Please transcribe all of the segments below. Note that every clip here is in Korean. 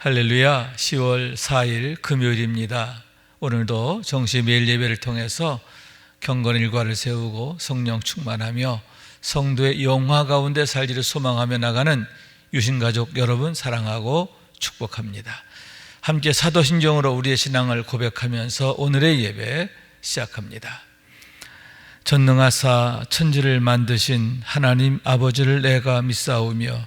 할렐루야 10월 4일 금요일입니다. 오늘도 정시 매일 예배를 통해서 경건 일과를 세우고 성령 충만하며 성도의 영화 가운데 살기를 소망하며 나가는 유신 가족 여러분 사랑하고 축복합니다. 함께 사도신경으로 우리의 신앙을 고백하면서 오늘의 예배 시작합니다. 전능하사 천지를 만드신 하나님 아버지를 내가 믿사오며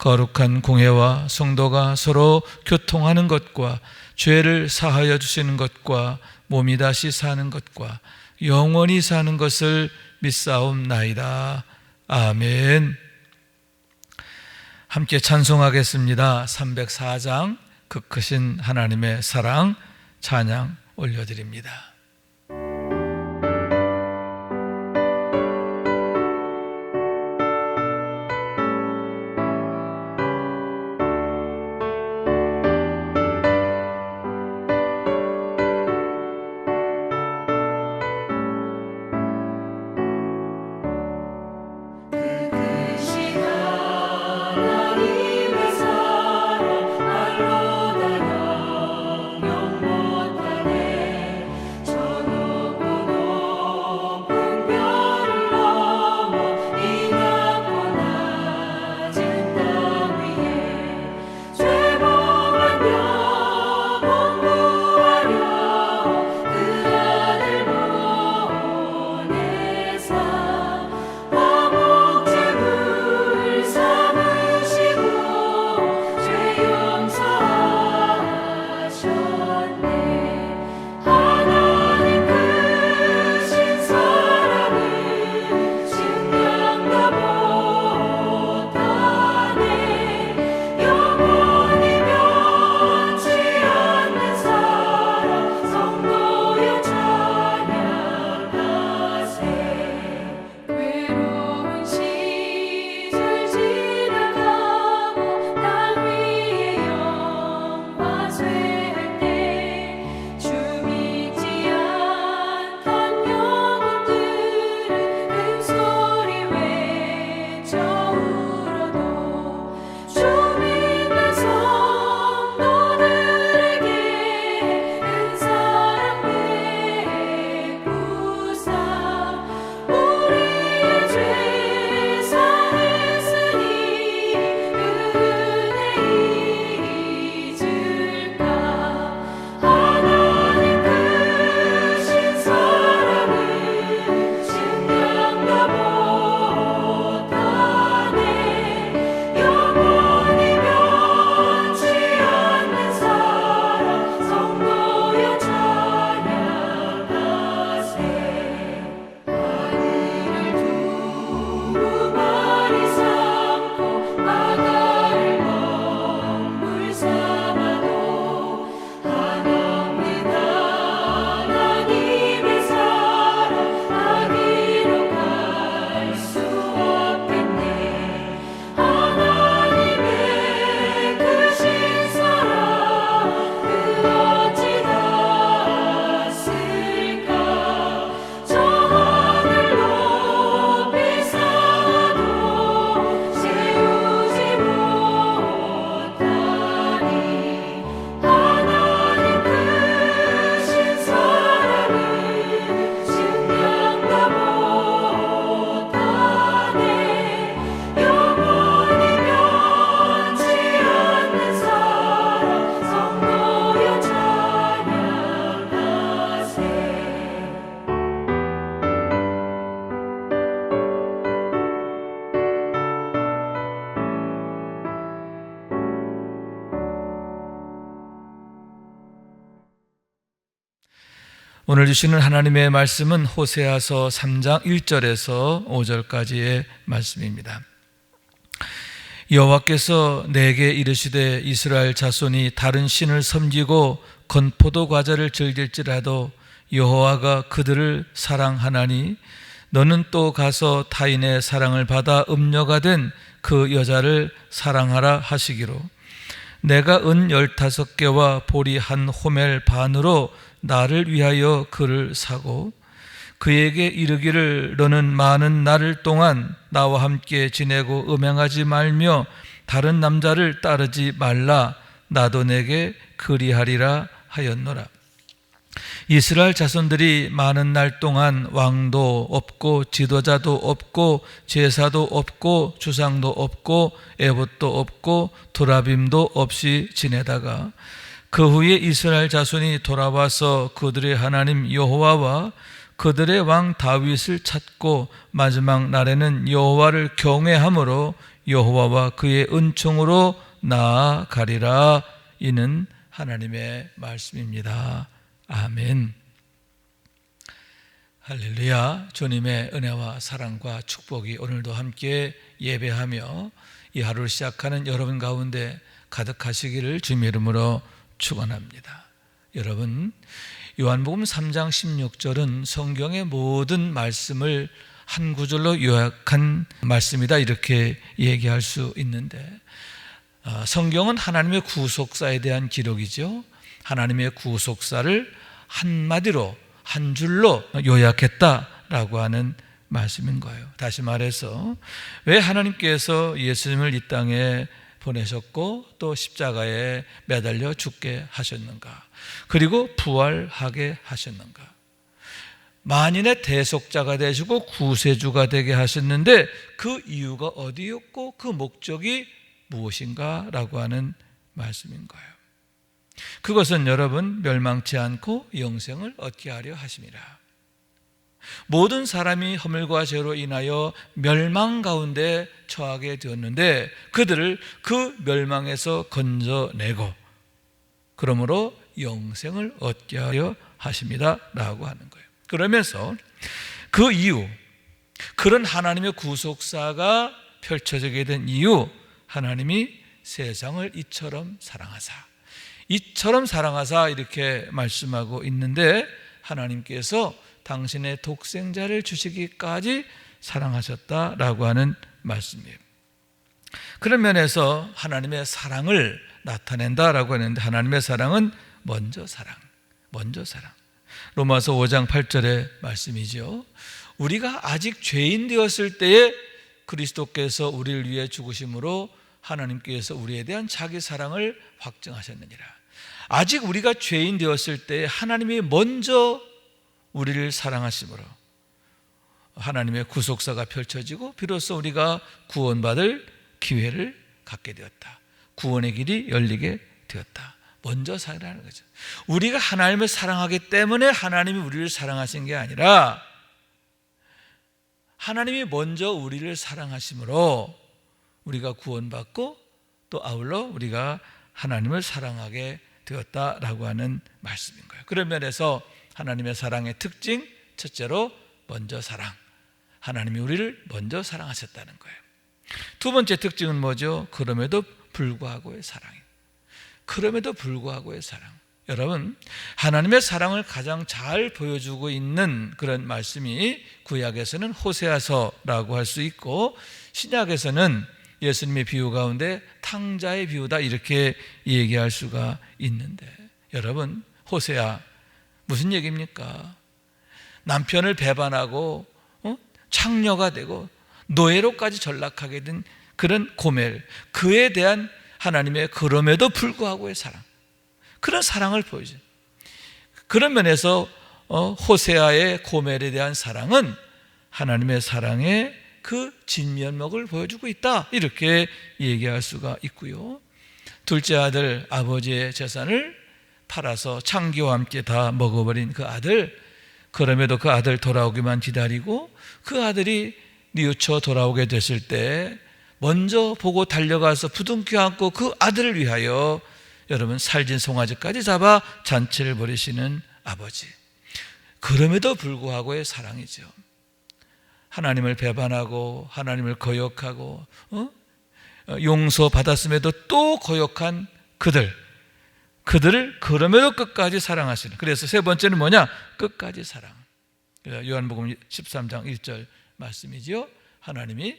거룩한 공회와 성도가 서로 교통하는 것과 죄를 사하여 주시는 것과 몸이 다시 사는 것과 영원히 사는 것을 믿사옵나이다. 아멘. 함께 찬송하겠습니다. 304장 그 크신 하나님의 사랑 찬양 올려드립니다. 주시는 하나님의 말씀은 호세아서 3장 1절에서 5절까지의 말씀입니다. 여호와께서 내게 이르시되 이스라엘 자손이 다른 신을 섬기고 건포도 과자를 즐길지라도 여호와가 그들을 사랑하나니 너는 또 가서 타인의 사랑을 받아 음녀가 된 그 여자를 사랑하라 하시기로 내가 은 열다섯 개와 보리 한 호멜 반으로 나를 위하여 그를 사고 그에게 이르기를 너는 많은 날을 동안 나와 함께 지내고 음행하지 말며 다른 남자를 따르지 말라. 나도 내게 그리하리라 하였노라. 이스라엘 자손들이 많은 날 동안 왕도 없고 지도자도 없고 제사도 없고 주상도 없고 에봇도 없고 도라빔도 없이 지내다가 그 후에 이스라엘 자손이 돌아와서 그들의 하나님 여호와와 그들의 왕 다윗을 찾고 마지막 날에는 여호와를 경외함으로 여호와와 그의 은총으로 나아가리라 이는 하나님의 말씀입니다. 아멘. 할렐루야. 주님의 은혜와 사랑과 축복이 오늘도 함께 예배하며 이 하루를 시작하는 여러분 가운데 가득하시기를 주님 이름으로 축원합니다. 여러분, 요한복음 3장 16절은 성경의 모든 말씀을 한 구절로 요약한 말씀이다 이렇게 얘기할 수 있는데 어, 성경은 하나님의 구속사에 대한 기록이죠. 하나님의 구속사를 한마디로 한 줄로 요약했다라고 하는 말씀인 거예요. 다시 말해서 왜 하나님께서 예수님을 이 땅에 보내셨고 또 십자가에 매달려 죽게 하셨는가? 그리고 부활하게 하셨는가? 만인의 대속자가 되시고 구세주가 되게 하셨는데 그 이유가 어디였고 그 목적이 무엇인가라고 하는 말씀인 거예요. 그것은 여러분 멸망치 않고 영생을 얻게 하려 하심이라. 모든 사람이 허물과 죄로 인하여 멸망 가운데 처하게 되었는데 그들을 그 멸망에서 건져내고 그러므로 영생을 얻게 하려 하십니다라고 하는 거예요. 그러면서 그 이유 그런 하나님의 구속사가 펼쳐지게 된 이유 하나님이 세상을 이처럼 사랑하사 이처럼 사랑하사 이렇게 말씀하고 있는데 하나님께서 당신의 독생자를 주시기까지 사랑하셨다라고 하는 말씀이에요. 그런 면에서 하나님의 사랑을 나타낸다라고 하는데 하나님의 사랑은 먼저 사랑, 먼저 사랑. 로마서 5장 8절의 말씀이죠. 우리가 아직 죄인 되었을 때에 그리스도께서 우리를 위해 죽으심으로 하나님께서 우리에 대한 자기 사랑을 확증하셨느니라. 아직 우리가 죄인 되었을 때 하나님이 먼저 우리를 사랑하심으로 하나님의 구속사가 펼쳐지고 비로소 우리가 구원받을 기회를 갖게 되었다. 구원의 길이 열리게 되었다. 먼저 사랑하는 거죠. 우리가 하나님을 사랑하기 때문에 하나님이 우리를 사랑하신 게 아니라 하나님이 먼저 우리를 사랑하심으로 우리가 구원받고 또 아울러 우리가 하나님을 사랑하게 되었다라고 하는 말씀인 거예요. 그런 면에서 하나님의 사랑의 특징 첫째로 먼저 사랑. 하나님이 우리를 먼저 사랑하셨다는 거예요. 두 번째 특징은 뭐죠? 그럼에도 불구하고의 사랑이에요. 그럼에도 불구하고의 사랑. 여러분, 하나님의 사랑을 가장 잘 보여주고 있는 그런 말씀이 구약에서는 호세아서라고 할 수 있고 신약에서는 예수님의 비유 가운데 탕자의 비유다 이렇게 얘기할 수가 있는데 여러분 호세아 무슨 얘기입니까? 남편을 배반하고 어? 창녀가 되고 노예로까지 전락하게 된 그런 고멜 그에 대한 하나님의 그럼에도 불구하고의 사랑 그런 사랑을 보여줘. 그런 면에서 어, 호세아의 고멜에 대한 사랑은 하나님의 사랑의 그 진면목을 보여주고 있다. 이렇게 얘기할 수가 있고요. 둘째 아들 아버지의 재산을 팔아서 창기와 함께 다 먹어버린 그 아들, 그럼에도 그 아들 돌아오기만 기다리고 그 아들이 뉘우쳐 돌아오게 됐을 때 먼저 보고 달려가서 부둥켜 안고 그 아들을 위하여 여러분 살진 송아지까지 잡아 잔치를 벌이시는 아버지. 그럼에도 불구하고의 사랑이죠. 하나님을 배반하고 하나님을 거역하고 어? 어, 용서 받았음에도 또 거역한 그들 그들을 그럼에도 끝까지 사랑하시는. 그래서 세 번째는 뭐냐? 끝까지 사랑. 요한복음 13장 1절 말씀이지요. 하나님이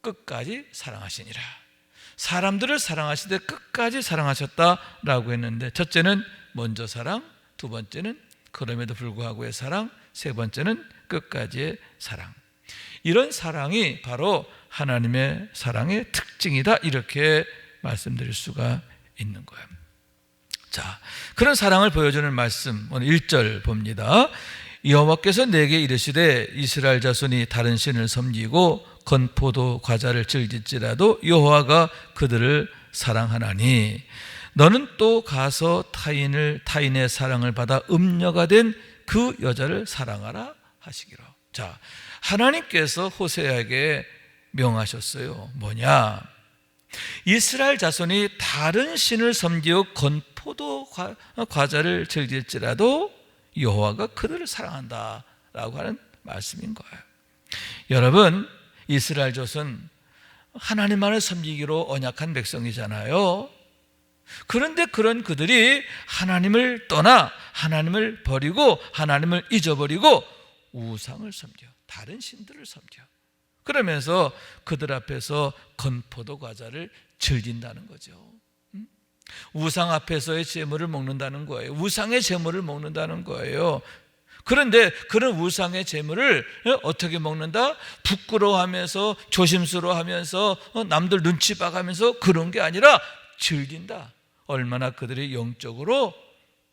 끝까지 사랑하시니라. 사람들을 사랑하시되 끝까지 사랑하셨다라고 했는데 첫째는 먼저 사랑 두 번째는 그럼에도 불구하고의 사랑 세 번째는 끝까지의 사랑. 이런 사랑이 바로 하나님의 사랑의 특징이다. 이렇게 말씀드릴 수가 있는 거예요. 자, 그런 사랑을 보여주는 말씀 오늘 1절 봅니다. 여호와께서 내게 이르시되 이스라엘 자손이 다른 신을 섬기고 건포도 과자를 즐길지라도 여호와가 그들을 사랑하나니 너는 또 가서 타인을 타인의 사랑을 받아 음녀가 된 그 여자를 사랑하라 하시기로. 자, 하나님께서 호세에게 명하셨어요. 뭐냐? 이스라엘 자손이 다른 신을 섬기고 건 포도 과- 과자를 즐길지라도 여호와가 그들을 사랑한다라고 하는 말씀인 거예요. 여러분, 이스라엘 자손 하나님만을 섬기기로 언약한 백성이잖아요. 그런데 그런 그들이 하나님을 떠나 하나님을 버리고 하나님을 잊어버리고 우상을 섬겨 다른 신들을 섬겨 그러면서 그들 앞에서 건포도 과자를 즐긴다는 거죠. 음? 우상 앞에서의 제물을 먹는다는 거예요. 우상의 제물을 먹는다는 거예요. 그런데 그런 우상의 제물을 어떻게 먹는다? 부끄러워하면서 조심스러워하면서 어, 남들 눈치 봐가면서 그런 게 아니라 즐긴다. 얼마나 그들이 영적으로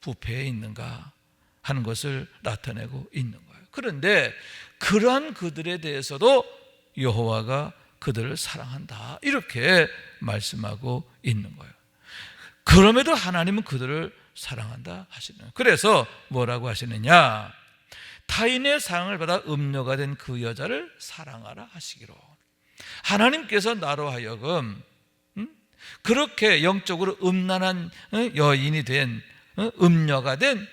부패해 있는가 하는 것을 나타내고 있는 거예요. 그런데 그러한 그들에 대해서도 여호와가 그들을 사랑한다. 이렇게 말씀하고 있는 거예요. 그럼에도 하나님은 그들을 사랑한다 하시는. 그래서 뭐라고 하시느냐? 타인의 사랑을 받아 음녀가 된 그 여자를 사랑하라 하시기로. 하나님께서 나로 하여금 음? 그렇게 영적으로 음란한 어, 여인이 된 어, 음녀가 된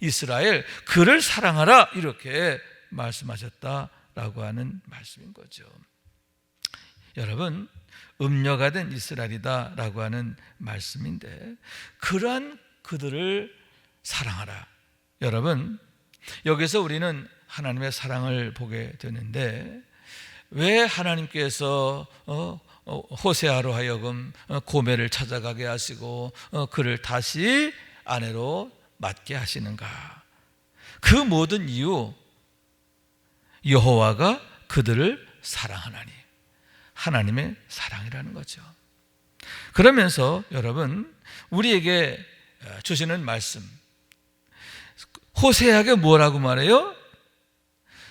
이스라엘 그를 사랑하라 이렇게 말씀하셨다라고 하는 말씀인 거죠. 여러분 음녀가 된 이스라엘이다라고 하는 말씀인데 그러한 그들을 사랑하라. 여러분 여기서 우리는 하나님의 사랑을 보게 되는데 왜 하나님께서 어, 어, 호세아로 하여금 어, 고멜을 찾아가게 하시고 어, 그를 다시 아내로 맞게 하시는가? 그 모든 이유 여호와가 그들을 사랑하나니 하나님의 사랑이라는 거죠. 그러면서 여러분 우리에게 주시는 말씀 호세아에게 뭐라고 말해요?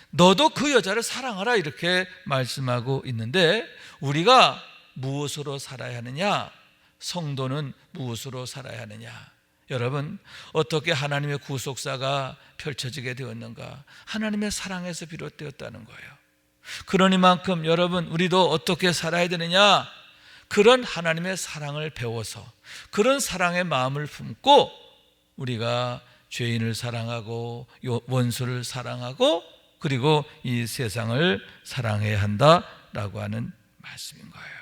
너도 그 여자를 사랑하라 이렇게 말씀하고 있는데 우리가 무엇으로 살아야 하느냐? 성도는 무엇으로 살아야 하느냐? 여러분 어떻게 하나님의 구속사가 펼쳐지게 되었는가? 하나님의 사랑에서 비롯되었다는 거예요. 그러니만큼 여러분 우리도 어떻게 살아야 되느냐? 그런 하나님의 사랑을 배워서 그런 사랑의 마음을 품고 우리가 죄인을 사랑하고 원수를 사랑하고 그리고 이 세상을 사랑해야 한다라고 하는 말씀인 거예요.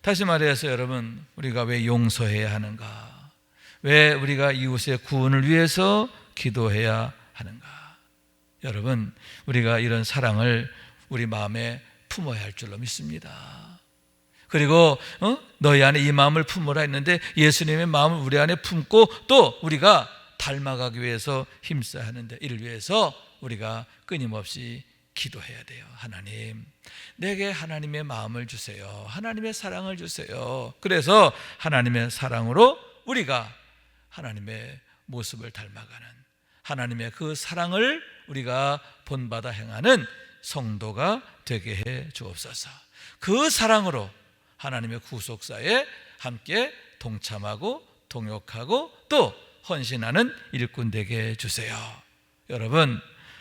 다시 말해서 여러분 우리가 왜 용서해야 하는가? 왜 우리가 이웃의 구원을 위해서 기도해야 하는가? 여러분 우리가 이런 사랑을 우리 마음에 품어야 할 줄로 믿습니다. 그리고 어? 너희 안에 이 마음을 품으라 했는데 예수님의 마음을 우리 안에 품고 또 우리가 닮아가기 위해서 힘써야 하는데 이를 위해서 우리가 끊임없이 기도해야 돼요. 하나님, 내게 하나님의 마음을 주세요. 하나님의 사랑을 주세요. 그래서 하나님의 사랑으로 우리가 하나님의 모습을 닮아가는 하나님의 그 사랑을 우리가 본받아 행하는 성도가 되게 해 주옵소서. 그 사랑으로 하나님의 구속사에 함께 동참하고 동역하고 또 헌신하는 일꾼 되게 해 주세요. 여러분,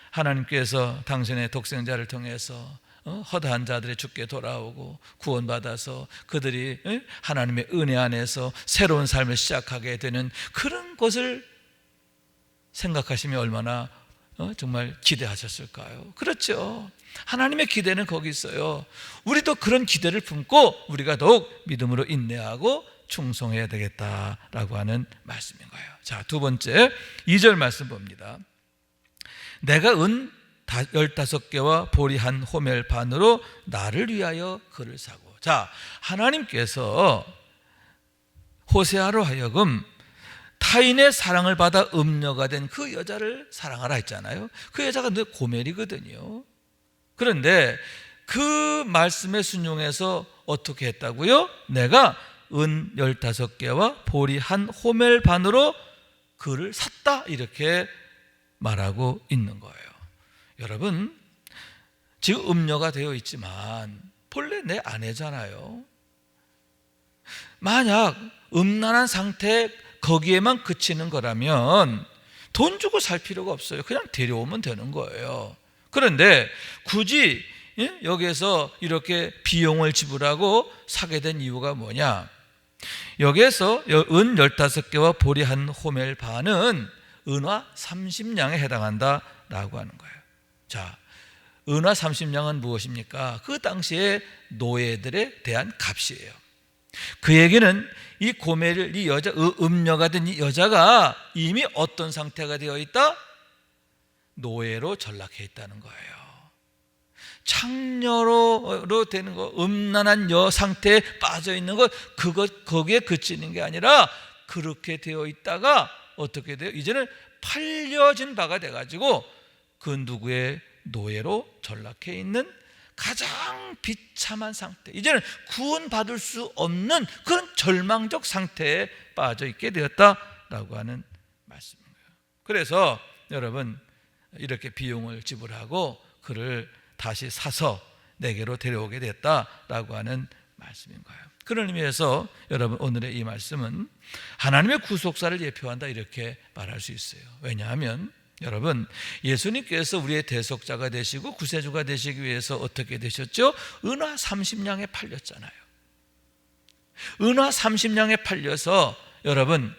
하나님께서 당신의 독생자를 통해서 어, 허다한 자들의 죽게 돌아오고 구원받아서 그들이 하나님의 은혜 안에서 새로운 삶을 시작하게 되는 그런 것을 생각하시면 얼마나 어, 정말 기대하셨을까요? 그렇죠. 하나님의 기대는 거기 있어요. 우리도 그런 기대를 품고 우리가 더욱 믿음으로 인내하고 충성해야 되겠다라고 하는 말씀인 거예요. 자, 두 번째 2절 말씀 봅니다. 내가 은 다- 열다섯 개와 보리 한 호멜 반으로 나를 위하여 그를 사고. 자, 하나님께서 호세아로 하여금 타인의 사랑을 받아 음녀가 된 그 여자를 사랑하라 했잖아요. 그 여자가 늘 고멜이거든요. 그런데 그 말씀에 순종해서 어떻게 했다고요? 내가 은 열다섯 개와 보리 한 호멜 반으로 그를 샀다 이렇게 말하고 있는 거예요. 여러분 지금 음녀가 되어 있지만 본래 내 아내잖아요. 만약 음란한 상태 거기에만 그치는 거라면 돈 주고 살 필요가 없어요. 그냥 데려오면 되는 거예요. 그런데 굳이 예? 여기에서 이렇게 비용을 지불하고 사게 된 이유가 뭐냐? 여기에서 은 15개와 보리 한 호멜 반은 은화 30냥에 해당한다라고 하는 거예요. 자, 은화 30냥은 무엇입니까? 그 당시에 노예들에 대한 값이에요. 그 얘기는 이 고멜을 이 여자 음- 음녀가 된 이 여자가 이미 어떤 상태가 되어 있다? 노예로 전락해 있다는 거예요. 창녀로 되는 거, 음란한 여 상태에 빠져 있는 것, 그것 거기에 그치는 게 아니라 그렇게 되어 있다가 어떻게 돼요? 이제는 팔려진 바가 돼가지고 그 누구의 노예로 전락해 있는 가장 비참한 상태. 이제는 구원받을 수 없는 그런 절망적 상태에 빠져 있게 되었다라고 하는 거예요. 그래서 여러분 이렇게 비용을 지불하고 그를 다시 사서 내게로 데려오게 됐다라고 하는 말씀인 거예요. 그런 의미에서 여러분 오늘의 이 말씀은 하나님의 구속사를 예표한다 이렇게 말할 수 있어요. 왜냐하면 여러분 예수님께서 우리의 대속자가 되시고 구세주가 되시기 위해서 어떻게 되셨죠? 은화 30냥에 팔렸잖아요. 은화 30냥에 팔려서 여러분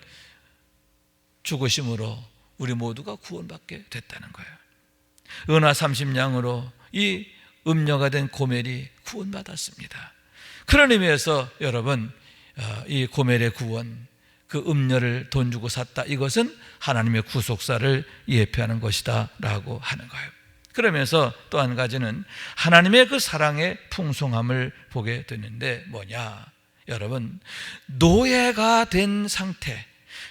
죽으심으로 우리 모두가 구원받게 됐다는 거예요. 은화 30냥으로 이 음녀가 된 고멜이 구원받았습니다. 그런 의미에서 여러분 어, 이 고멜의 구원 그 음녀를 돈 주고 샀다 이것은 하나님의 구속사를 예표하는 것이다 라고 하는 거예요. 그러면서 또 한 가지는 하나님의 그 사랑의 풍성함을 보게 되는데 뭐냐? 여러분 노예가 된 상태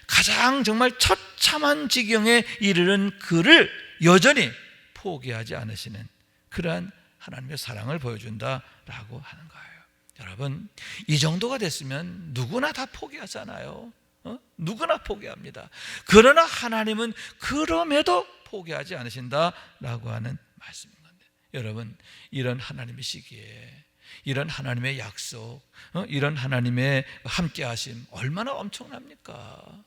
가장 정말 처참한 지경에 이르는 그를 여전히 포기하지 않으시는 그러한 하나님의 사랑을 보여준다라고 하는 거예요. 여러분 이 정도가 됐으면 누구나 다 포기하잖아요. 어? 누구나 포기합니다. 그러나 하나님은 그럼에도 포기하지 않으신다라고 하는 말씀인 건데 여러분 이런 하나님의 시기에 이런 하나님의 약속, 어? 이런 하나님의 함께 하심 얼마나 엄청납니까?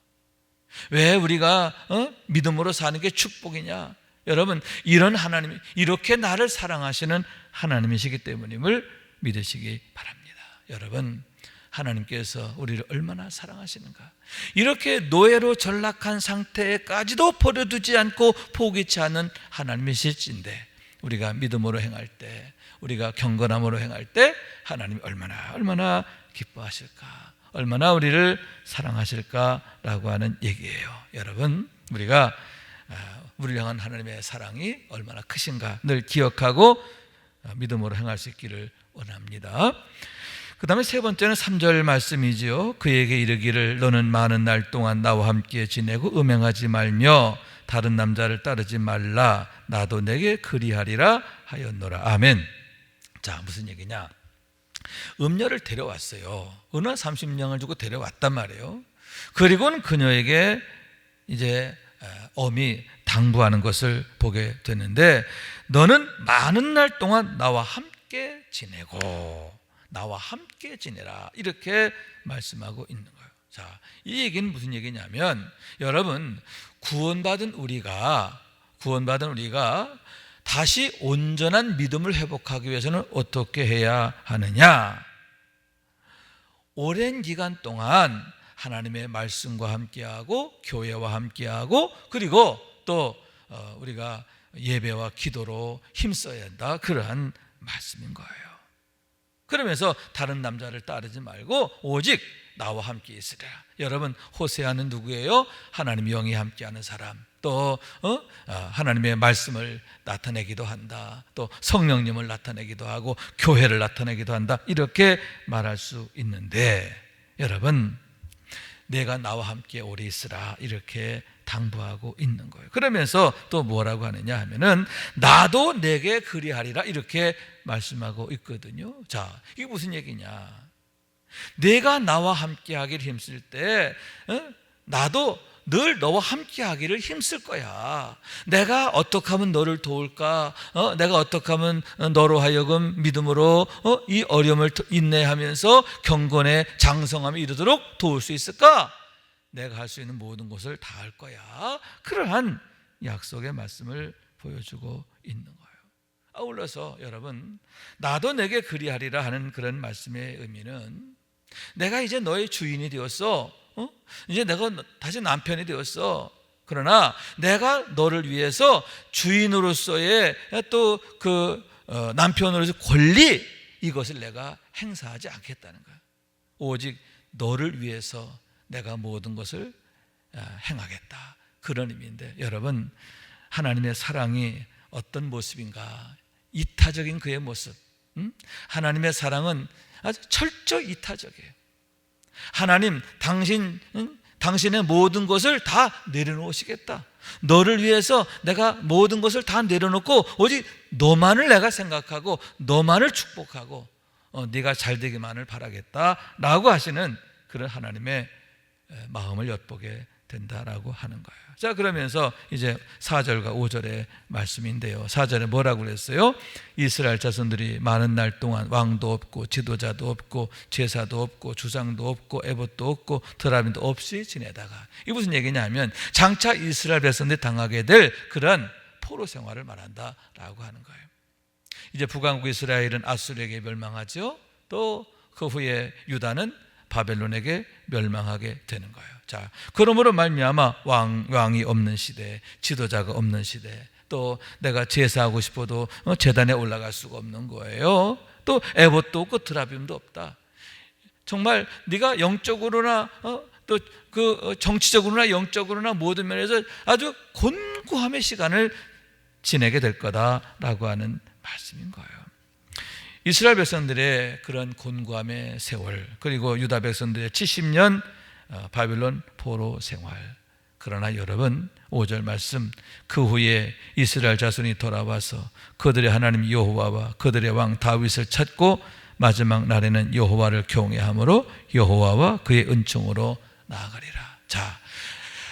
왜 우리가 어? 믿음으로 사는 게 축복이냐? 여러분 이런 하나님 이렇게 나를 사랑하시는 하나님이시기 때문임을 믿으시기 바랍니다. 여러분 하나님께서 우리를 얼마나 사랑하시는가? 이렇게 노예로 전락한 상태까지도 버려두지 않고 포기치 않은 하나님이실진데 우리가 믿음으로 행할 때 우리가 경건함으로 행할 때 하나님이 얼마나 얼마나 기뻐하실까? 얼마나 우리를 사랑하실까라고 하는 얘기예요. 여러분, 우리가 아, 우리를 향한 하나님의 사랑이 얼마나 크신가 늘 기억하고 아, 믿음으로 행할 수 있기를 원합니다. 그 다음에 세 번째는 3절 말씀이지요. 그에게 이르기를 너는 많은 날 동안 나와 함께 지내고 음행하지 말며 다른 남자를 따르지 말라. 나도 내게 그리하리라 하였노라. 아멘. 자, 무슨 얘기냐? 음녀를 데려왔어요. 은화 30냥을 주고 데려왔단 말이에요. 그리고는 그녀에게 이제 엄이 당부하는 것을 보게 되는데 너는 많은 날 동안 나와 함께 지내고 나와 함께 지내라 이렇게 말씀하고 있는 거예요. 자, 이 얘기는 무슨 얘기냐면 여러분 구원받은 우리가 구원받은 우리가 다시 온전한 믿음을 회복하기 위해서는 어떻게 해야 하느냐? 오랜 기간 동안 하나님의 말씀과 함께하고 교회와 함께하고 그리고 또 어, 우리가 예배와 기도로 힘써야 한다. 그러한 말씀인 거예요. 그러면서 다른 남자를 따르지 말고 오직 나와 함께 있으라. 여러분 호세아는 누구예요? 하나님 영이 함께하는 사람. 또 어? 아, 하나님의 말씀을 나타내기도 한다. 또 성령님을 나타내기도 하고 교회를 나타내기도 한다. 이렇게 말할 수 있는데 여러분 내가 나와 함께 오래 있으라 이렇게 당부하고 있는 거예요. 그러면서 또 뭐라고 하느냐 하면은 나도 내게 그리하리라 이렇게 말씀하고 있거든요. 자, 이게 무슨 얘기냐? 내가 나와 함께 하기를 힘쓸 때 어? 나도 늘 너와 함께 하기를 힘쓸 거야. 내가 어떻게 하면 너를 도울까? 어? 내가 어떻게 하면 너로 하여금 믿음으로 어? 이 어려움을 인내하면서 경건의 장성함에 이르도록 도울 수 있을까? 내가 할 수 있는 모든 것을 다 할 거야. 그러한 약속의 말씀을 보여주고 있는 거예요. 아울러서 여러분, 나도 내게 그리하리라 하는 그런 말씀의 의미는 내가 이제 너의 주인이 되었어. 어? 이제 내가 다시 남편이 되었어. 그러나 내가 너를 위해서 주인으로서의 또그 남편으로서 권리 이것을 내가 행사하지 않겠다는 거야. 오직 너를 위해서 내가 모든 것을 어, 행하겠다. 그런 의미인데 여러분 하나님의 사랑이 어떤 모습인가? 이타적인 그의 모습. 음? 하나님의 사랑은 아주 철저 이타적이에요. 하나님, 당신, 응? 당신의 모든 것을 다 내려놓으시겠다. 너를 위해서 내가 모든 것을 다 내려놓고 오직 너만을 내가 생각하고 너만을 축복하고 어, 네가 잘 되기만을 바라겠다라고 하시는 그런 하나님의 마음을 엿보게 된다라고 하는 거예요. 자, 그러면서 이제 4절과 5절의 말씀인데요. 4절에 뭐라고 그랬어요? 이스라엘 자손들이 많은 날 동안 왕도 없고 지도자도 없고 제사도 없고 주상도 없고 에봇도 없고 드라민도 없이 지내다가 이게 무슨 얘기냐면 장차 이스라엘 백성들이 당하게 될 그런 포로 생활을 말한다라고 하는 거예요. 이제 북왕국 이스라엘은 아수르에게 멸망하죠. 또 그 후에 유다는 바벨론에게 멸망하게 되는 거예요. 자, 그러므로 말미암아 왕 왕이 없는 시대, 지도자가 없는 시대, 또 내가 제사하고 싶어도 어, 재단에 올라갈 수가 없는 거예요. 또 에봇도 없고 드라빔도 없다. 정말 네가 영적으로나 어, 또그 정치적으로나 영적으로나 모든 면에서 아주 곤고함의 시간을 지내게 될 거다라고 하는 말씀인 거예요. 이스라엘 백성들의 그런 곤고함의 세월 그리고 유다 백성들의 70년 어, 바빌론 포로 생활 그러나 여러분 5절 말씀 그 후에 이스라엘 자손이 돌아와서 그들의 하나님 여호와와 그들의 왕 다윗을 찾고 마지막 날에는 여호와를 경외함으로 여호와와 그의 은총으로 나아가리라. 자,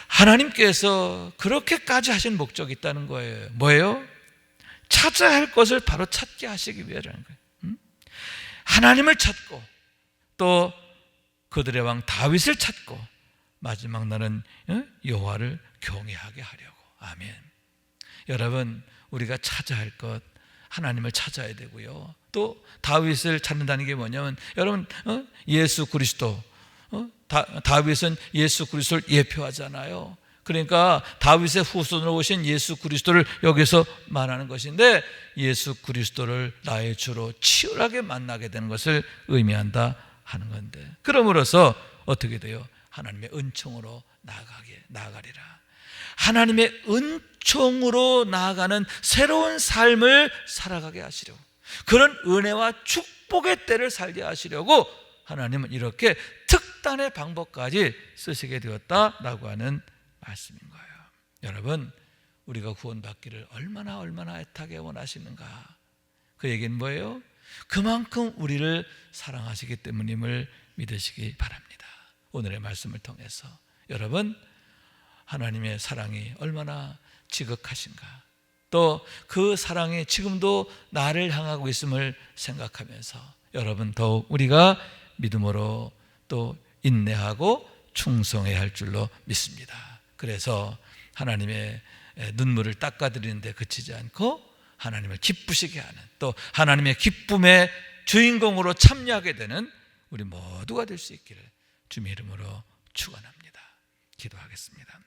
하나님께서 그렇게까지 하신 목적이 있다는 거예요. 뭐예요? 찾아야 할 것을 바로 찾게 하시기 위해라는 거예요. 음? 하나님을 찾고 또 그들의 왕 다윗을 찾고 마지막 날은 어? 여호와를 경외하게 하려고. 아멘. 여러분, 우리가 찾아야 할 것 하나님을 찾아야 되고요. 또 다윗을 찾는다는 게 뭐냐면 여러분 어? 예수 그리스도 어? 다, 다윗은 예수 그리스도를 예표하잖아요. 그러니까 다윗의 후손으로 오신 예수 그리스도를 여기서 말하는 것인데 예수 그리스도를 나의 주로 치열하게 만나게 되는 것을 의미한다 하는 건데 그러므로서 어떻게 돼요? 하나님의 은총으로 나아가게 나아가리라. 하나님의 은총으로 나아가는 새로운 삶을 살아가게 하시려고 그런 은혜와 축복의 때를 살게 하시려고 하나님은 이렇게 특단의 방법까지 쓰시게 되었다라고 하는 말씀인 거예요. 여러분, 우리가 구원받기를 얼마나 얼마나 애타게 원하시는가? 그 얘기는 뭐예요? 그만큼 우리를 사랑하시기 때문임을 믿으시기 바랍니다. 오늘의 말씀을 통해서 여러분 하나님의 사랑이 얼마나 지극하신가? 또 그 사랑이 지금도 나를 향하고 있음을 생각하면서 여러분 더욱 우리가 믿음으로 또 인내하고 충성해야 할 줄로 믿습니다. 그래서 하나님의 눈물을 닦아드리는데 그치지 않고 하나님을 기쁘시게 하는 또 하나님의 기쁨의 주인공으로 참여하게 되는 우리 모두가 될 수 있기를 주의 이름으로 축원합니다. 기도하겠습니다.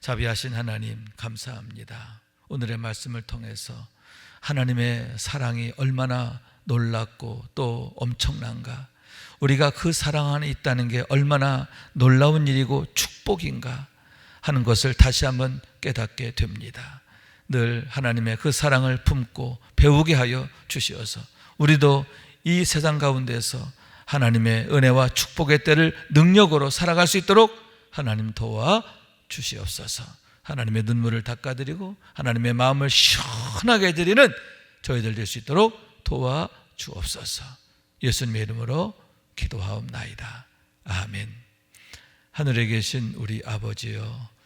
자비하신 하나님 감사합니다. 오늘의 말씀을 통해서 하나님의 사랑이 얼마나 놀랍고 또 엄청난가. 우리가 그 사랑 안에 있다는 게 얼마나 놀라운 일이고 축복인가 하는 것을 다시 한번 깨닫게 됩니다. 늘 하나님의 그 사랑을 품고 배우게 하여 주시어서 우리도 이 세상 가운데서 하나님의 은혜와 축복의 때를 능력으로 살아갈 수 있도록 하나님 도와 주시옵소서. 하나님의 눈물을 닦아드리고 하나님의 마음을 시원하게 해드리는 저희들 될 수 있도록 도와 주옵소서. 예수님의 이름으로 기도하옵나이다. 아멘. 하늘에 계신 우리 아버지여